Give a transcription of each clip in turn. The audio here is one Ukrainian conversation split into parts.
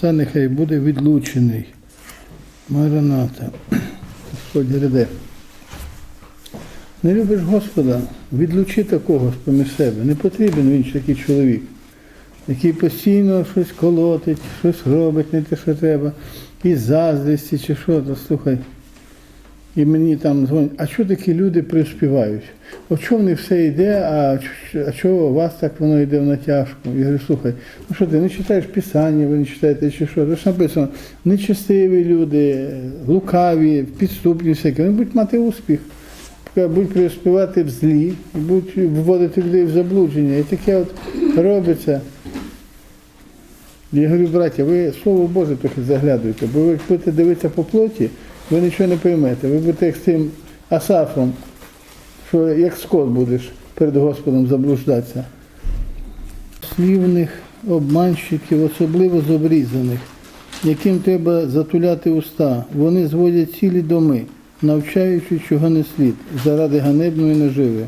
Та нехай буде відлучений. Мараната. Господь гряде. Не любиш Господа, відлучи такого поміж себе. Не потрібен він такий чоловік, який постійно щось колотить, щось робить, не те, що треба, і заздрісті, чи що, то слухай. І мені там дзвонять, а що такі люди приспівають? От чого в все йде, а, а чого у вас так воно йде в натяжку? Я говорю, слухай, ну що ти не читаєш Писання, ви не читаєте чи що? Це ж написано, нечестиві люди, лукаві, підступні всякі, вони будуть мати успіх. Будуть приспівати в злі, будуть вводити людей в заблудження. І таке от робиться. Я говорю, браття, ви Слово Боже трохи заглядуєте, бо ви будете дивитися по плоті, ви нічого не поймете. Ви будете як з тим Асафом, що як скот будеш перед Господом заблуждатися. Слівних обманщиків, особливо з обрізаних, яким треба затуляти уста. Вони зводять цілі доми, навчаючи, чого не слід, заради ганебної наживи.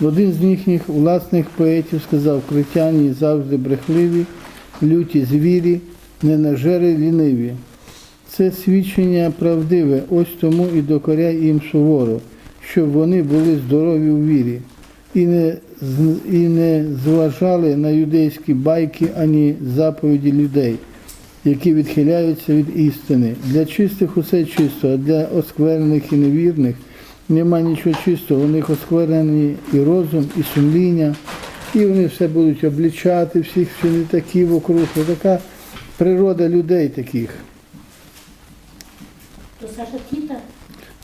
Один з їхніх власних поетів сказав, критяні завжди брехливі, люті звірі, ненажери ліниві. Це свідчення правдиве, ось тому і докоряй їм суворо, щоб вони були здорові у вірі і не, і не зважали на юдейські байки ані заповіді людей, які відхиляються від істини. Для чистих усе чисто, а для осквернених і невірних нема нічого чистого. У них осквернені і розум, і сумління, і вони все будуть облічати всіх, що не такі вокруг. Така природа людей таких. То Саша Тіта?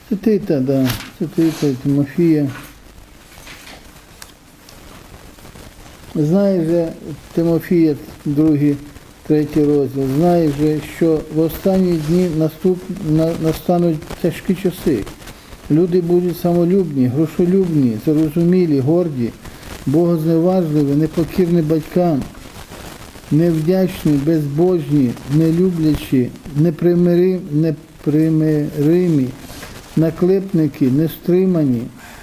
Це Тита, да. Це Тита, Тимофія. Знаєш же, Тимофія, другий, третій розділ, знаєш же, що в останні дні наступ, на, настануть тяжкі часи. Люди будуть самолюбні, грошолюбні, зарозумілі, горді, богозневажливі, непокірні батькам, невдячні, безбожні, нелюблячі, непримири, непримиримі, наклепники, нестримані,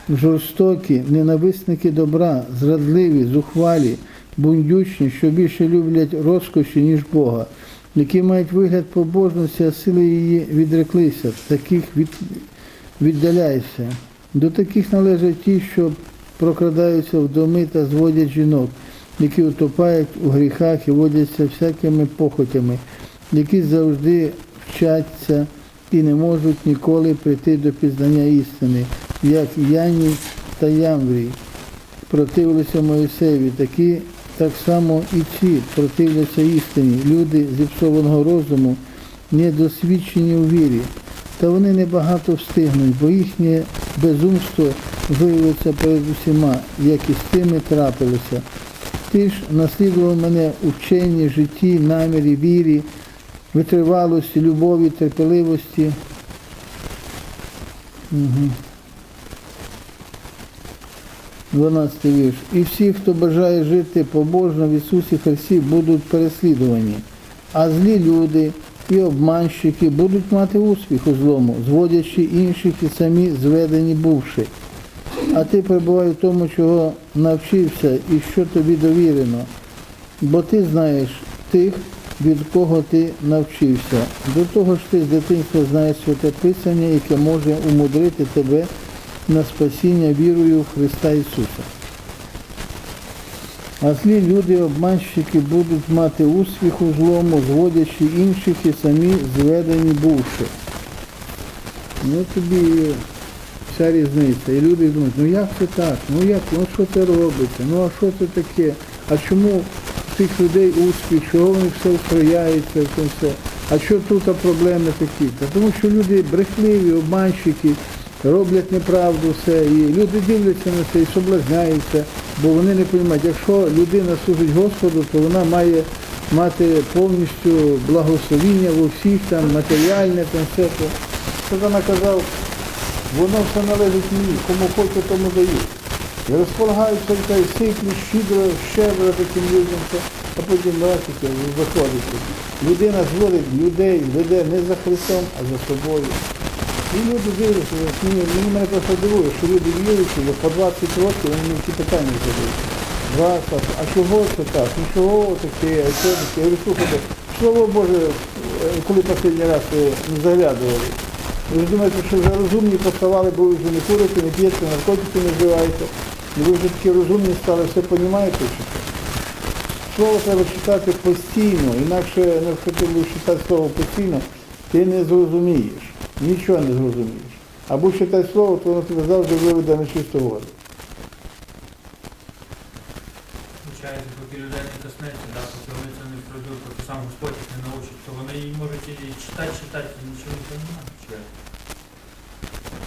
жорстокі, ненависники добра, зрадливі, зухвалі, бундючні, що більше люблять розкоші, ніж Бога, які мають вигляд побожності, а сили її відреклися, таких від, віддаляйся. До таких належать ті, що прокрадаються в доми та зводять жінок, які утопають у гріхах і водяться всякими похотями, які завжди вчаться і не можуть ніколи прийти до пізнання істини, як Яні та Ямврій. Противилися Моїсеєві, такі так само і ці противляться істині, люди зіпсованого розуму, недосвідчені у вірі. Та вони небагато встигнуть, бо їхнє безумство виявиться перед усіма, як і з тими трапилося. Ти ж наслідував мене у вченні, житті, намірі, вірі, витривалості, любові, терпеливості. Угу. 12 вірш. І всі, хто бажає жити побожно в Ісусі Христі, будуть переслідувані. А злі люди і обманщики будуть мати успіх у злому, зводячи інших і самі зведені бувши. А ти перебувай в тому, чого навчився і що тобі довірено. Бо ти знаєш тих, від кого ти навчився. До того ж ти з дитинства знаєш святе Писання, яке може умудрити тебе на спасіння вірою в Христа Ісуса. А злі люди, обманщики, будуть мати успіх у злому, зводячи інших і самі зведені бувши. Ну тобі вся різниця. І люди думають, ну як це так? Ну як, ну що це робиться? Ну а що це таке? А чому у цих людей успіх, чого вони все цьому все? А що тут проблеми такі? Та тому що люди брехливі, обманщики, роблять неправду все. І люди дивляться на це і соблазняються, бо вони не розуміють, якщо людина служить Господу, то вона має мати повністю благословіння у всіх там, матеріальне, там все. Що вона казав, воно все належить мені, кому хочу, тому даю. І розполагаються та й сиплють щедро, щедро таким людям, а потім бачите, виходить. Людина зводить людей, веде не за Христом, а за собою. І люди дивляться, мені, мене просто дивує, що люди віруючі, по 20 років вони мені ці питання задають. Раз, а, а чого це так? Ну чого таке, що таке? Я говорю, слухайте, Слово Боже, е, коли останній раз ви заглядували, ви думаєте, що вже розумні поставали, бо ви вже не курите, не п'єте, наркотики не вживаєте. І ви вже такі розумні стали, все розумієте? Слово треба читати постійно, інакше якщо ти будеш читати слово постійно, ти не зрозумієш, нічого не зрозумієш. Або читай слово, то воно тебе завжди виведе на чисту воду. Виходить, поки людей не коснеться, да, поки вони це не пройдуть, поки сам Господь їх не научить, то вони і можуть і читати, читати, і нічого не розуміють.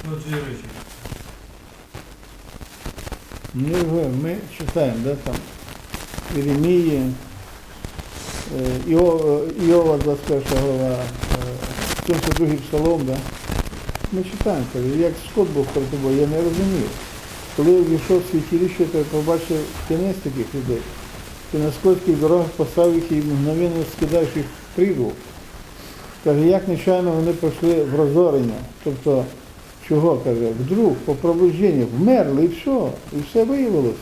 Ну, от віруючі. Ну, ми читаємо, да, там, Єремії, е, Іова, Іова 21 глава, е, 72 псалом, да. Ми читаємо, як Скот був перед тобою, я не розумів. Коли я війшов в святилище, то я побачив кінець таких людей. Ти на скотських дорогах поставив їх і мгновенно скидаєш їх в прірву. Каже, як нечайно вони пройшли в розорення. Тобто, чого, каже, вдруг, по пробудженню, вмерли і все, і все виявилося.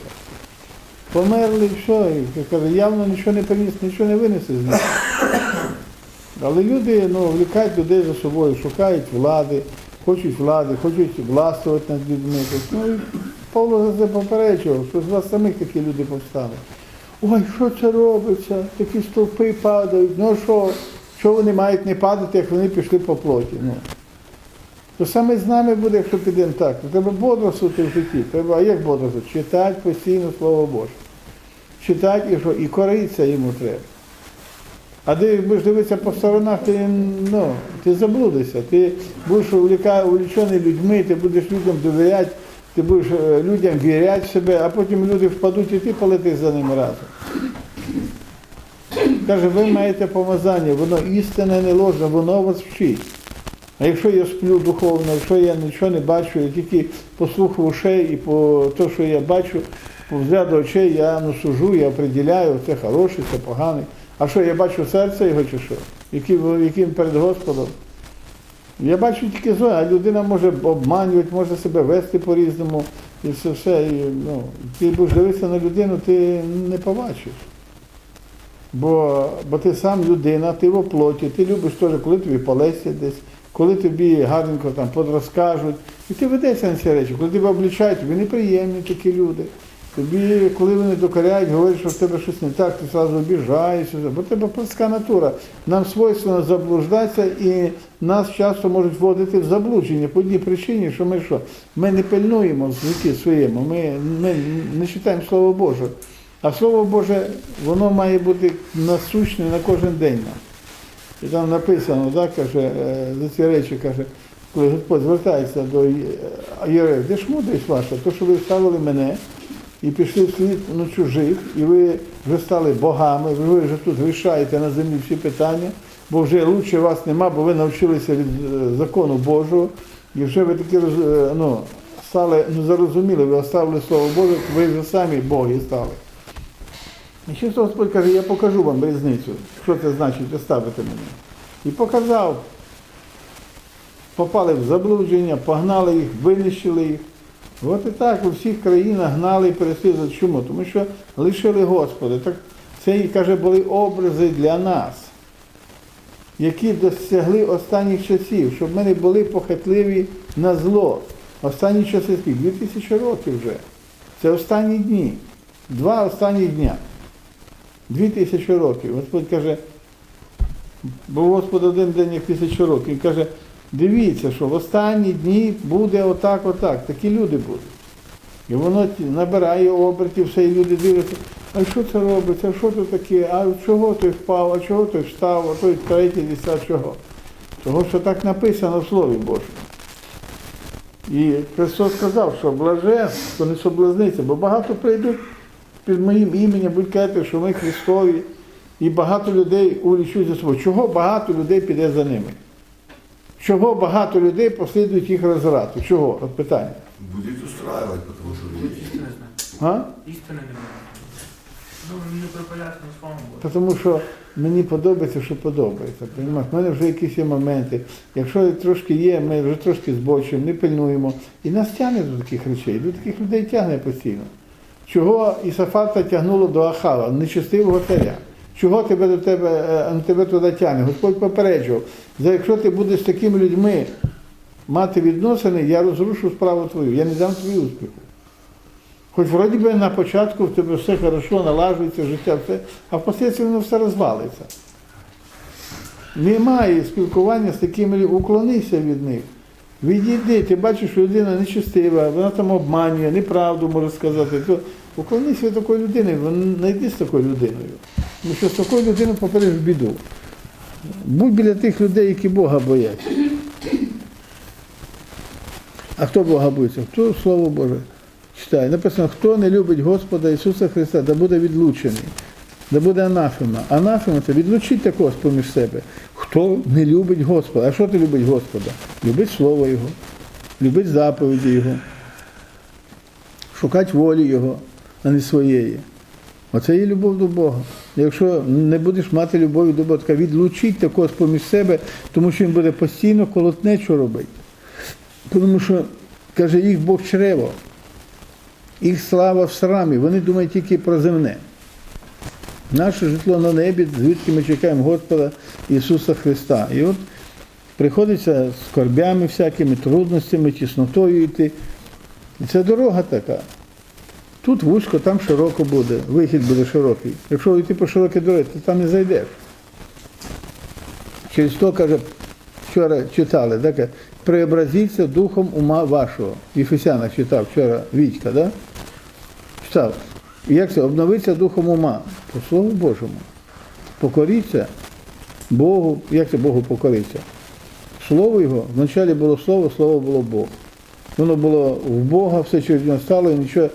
Померли і все, і каже, явно нічого не приніс, нічого не винесе з них. Але люди ну, влікають людей за собою, шукають влади, хочуть влади, хочуть властвувати над людьми. Тобто, Ну, і Павло за це попереджував, що з вас самих такі люди повстануть. Ой, що це робиться? Такі стовпи падають. Ну що? Що вони мають не падати, як вони пішли по плоті? Ну. То саме з нами буде, якщо підемо так. То треба бодрствувати в житті. Треба, а як бодрствувати? Читати постійно Слово Боже. Читати і що? І коритися йому треба. А ти будеш дивитися по сторонах, ти, ну, ти заблудишся, ти будеш увлічений людьми, ти будеш людям довіряти, ти будеш е, людям віряти в себе, а потім люди впадуть і ти полетиш за ними разом. Каже, ви маєте помазання, воно істинне, не ложне, воно вас вчить. А якщо я сплю духовно, якщо я нічого не бачу, я тільки по слуху ушей і по те, що я бачу, по взгляду очей я ну, сужу, я определяю, це хороший, це поганий. А що, я бачу серце його чи що? Яким, яким перед Господом? Я бачу тільки зло, а людина може обманювати, може себе вести по-різному і все все. І, ну, ти будеш дивитися на людину, ти не побачиш. Бо, бо ти сам людина, ти в оплоті, ти любиш теж, коли тобі полесять десь, коли тобі гарненько там подрозкажуть. І ти ведешся на ці речі, коли тебе облічають, тобі неприємні такі люди. Тобі, коли вони докоряють, говорять, що в тебе щось не так, ти одразу обіжаєшся, бо в тебе плоска натура. Нам свойственно заблуждатися і нас часто можуть вводити в заблудження по одній причині, що ми що? Ми не пильнуємо в житті своєму, ми, ми не читаємо Слово Боже. А Слово Боже, воно має бути насущне на кожен день нам. І там написано, так, каже, е, за ці речі каже, коли Господь звертається до Єреїв, де ж мудрість ваша, то, що ви ставили мене і пішли в світ ну, чужих, і ви вже стали богами, ви вже тут рішаєте на землі всі питання, бо вже лучше вас нема, бо ви навчилися від е, закону Божого, і вже ви такі е, ну, стали, ну, зарозуміли, ви оставили Слово Боже, ви вже самі Боги стали. І ще Господь каже, я покажу вам різницю, що це значить оставити мене. І показав. Попали в заблудження, погнали їх, винищили їх. От і так у всіх країнах гнали і переслідували. Чому? Тому що лишили Господа. Так це, каже, були образи для нас, які досягли останніх часів, щоб ми не були похитливі на зло. Останні часи? Дві тисячі років вже. Це останні дні. Два останні дня. Дві тисячі років. Господь каже, бо Господь один день як тисячу років. Він каже, дивіться, що в останні дні буде отак, отак. Такі люди будуть. І воно набирає обертів, все, і люди дивляться, а що це робиться, а що це таке, а чого той впав, а чого той встав, а той третій, десят, чого? Того, що так написано в Слові Божому. І Христос сказав, що блаже, хто не соблазниться, бо багато прийдуть під моїм іменем, будуть казати, що ми Христові, і багато людей улічуть за собою. Чого багато людей піде за ними? Чого багато людей послідують їх розрату? Чого? От питання. Потому что Тут люди... істини знає. Істини немає. Ну. Тому що мені подобається, що подобається. Понімаєш? У мене вже якісь є моменти. Якщо трошки є, ми вже трошки збочуємо, не пильнуємо. І нас тягне до таких речей, до таких людей тягне постійно. Чого Ісафата тягнуло до Ахава, нечестивого царя? Чого тебе до тебе, е, тебе туди тягне? Господь попереджував. Якщо ти будеш з такими людьми мати відносини, я розрушу справу твою, я не дам тобі успіху. Хоч вроді би на початку в тебе все хорошо, налажується життя, все, а впоследствии воно все розвалиться. Немає спілкування з такими уклонися від них. Відійди, ти бачиш, що людина нечестива, вона там обманює, неправду може сказати. То уклонися від такої людини, вон- не йди з такою людиною. Тому що з такою людиною попереш в біду. Будь біля тих людей, які Бога бояться. А хто Бога боїться? Хто Слово Боже читає? Написано, хто не любить Господа Ісуса Христа, да буде відлучений, да буде анафема. Анафема це відлучить такого поміж себе. Хто не любить Господа? А що ти любить Господа? Любить Слово Його, любить заповіді Його, шукати волі Його, а не своєї. Оце є любов до Бога. Якщо не будеш мати любові до Бога, то відлучить такого поміж себе, тому що він буде постійно колотнечу робити. Тому що, каже, їх Бог чрево, їх слава в срамі, вони думають тільки про земне. Наше житло на небі, звідки ми чекаємо Господа Ісуса Христа. І от приходиться з скорбями всякими, трудностями, тіснотою йти. І це дорога така. Тут вузько, там широко буде, вихід буде широкий. Якщо йти по широкій дорозі, то там не зайдеш. Через то, каже, вчора читали, так, преобразіться духом ума вашого. В читав вчора Вітька, да? читав. Як це? Обновиться духом ума. По Слову Божому. Покоріться Богу. Як це Богу покориться? Слово Його, вначалі було Слово, Слово було Бог. Воно було в Бога, все через нього стало, і нічого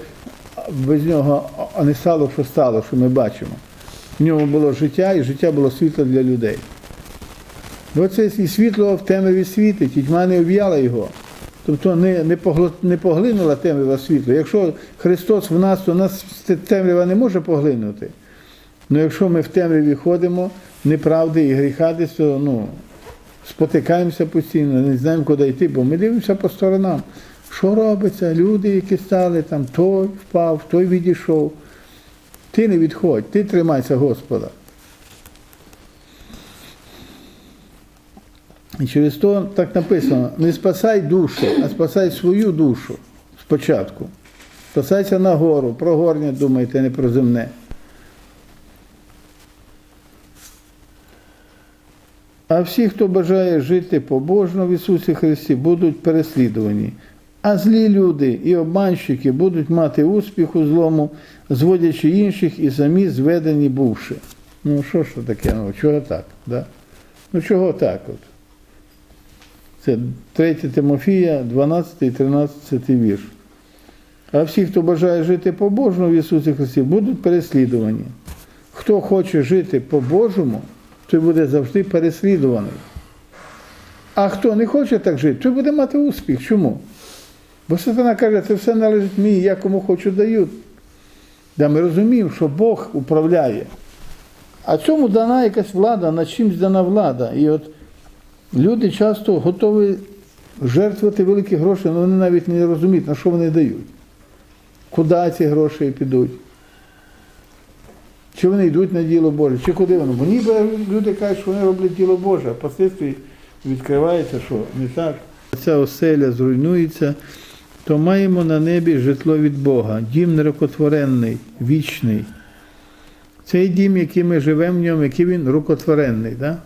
без нього не стало, що стало, що ми бачимо. В ньому було життя, і життя було світло для людей. І Оце і світло в темряві світить, і тьма не об'яла його. Тобто не, не, не поглинула темрява світло. Якщо Христос в нас, то нас темрява не може поглинути. Ну якщо ми в темряві ходимо, неправди і гріха десь, то ну, спотикаємося постійно, не знаємо, куди йти, бо ми дивимося по сторонам. Що робиться? Люди, які стали там, той впав, той відійшов. Ти не відходь, ти тримайся Господа. І через то так написано: не спасай душу, а спасай свою душу спочатку. Спасайся на гору, про горня думайте, не про земне. А всі, хто бажає жити побожно в Ісусі Христі, будуть переслідувані. А злі люди і обманщики будуть мати успіх у злому, зводячи інших і самі зведені бувши. Ну що ж таке? Ну, чого так? Да? Ну чого так от? Це 3 Тимофія, 12 і 13 вірш. А всі, хто бажає жити по-божому в Ісусі Христі, будуть переслідувані. Хто хоче жити по-божому, той буде завжди переслідуваний. А хто не хоче так жити, той буде мати успіх. Чому? Бо сатана каже, це все належить мені, я кому хочу даю. Да ми розуміємо, що Бог управляє. А цьому дана якась влада, над чимсь дана влада. І от люди часто готові жертвувати великі гроші, але вони навіть не розуміють, на що вони дають. Куди ці гроші підуть? Чи вони йдуть на діло Боже, чи куди воно? Бо ніби люди кажуть, що вони роблять діло Боже, а впоследствии відкривається, що не так. Ця оселя зруйнується, то маємо на небі житло від Бога, дім нерукотворенний, вічний. Цей дім, який ми живемо в ньому, який він рукотворенний. Да?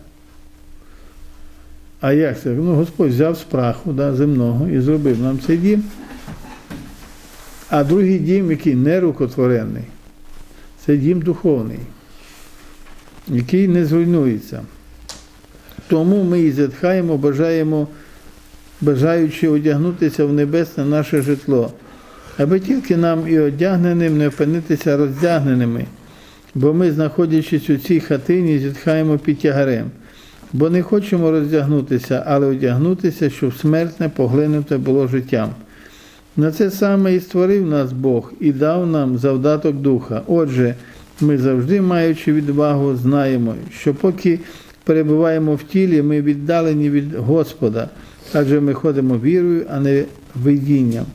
А як це? Ну, Господь взяв з праху да, земного і зробив нам цей дім. А другий дім, який не рукотворений, це дім духовний, який не зруйнується. Тому ми і зітхаємо, бажаємо, бажаючи одягнутися в небесне наше житло, аби тільки нам і одягненим не опинитися роздягненими, бо ми, знаходячись у цій хатині, зітхаємо під тягарем, бо не хочемо роздягнутися, але одягнутися, щоб смертне поглинуте було життям. На це саме і створив нас Бог і дав нам завдаток духа. Отже, ми завжди, маючи відвагу, знаємо, що поки перебуваємо в тілі, ми віддалені від Господа, адже ми ходимо вірою, а не видінням.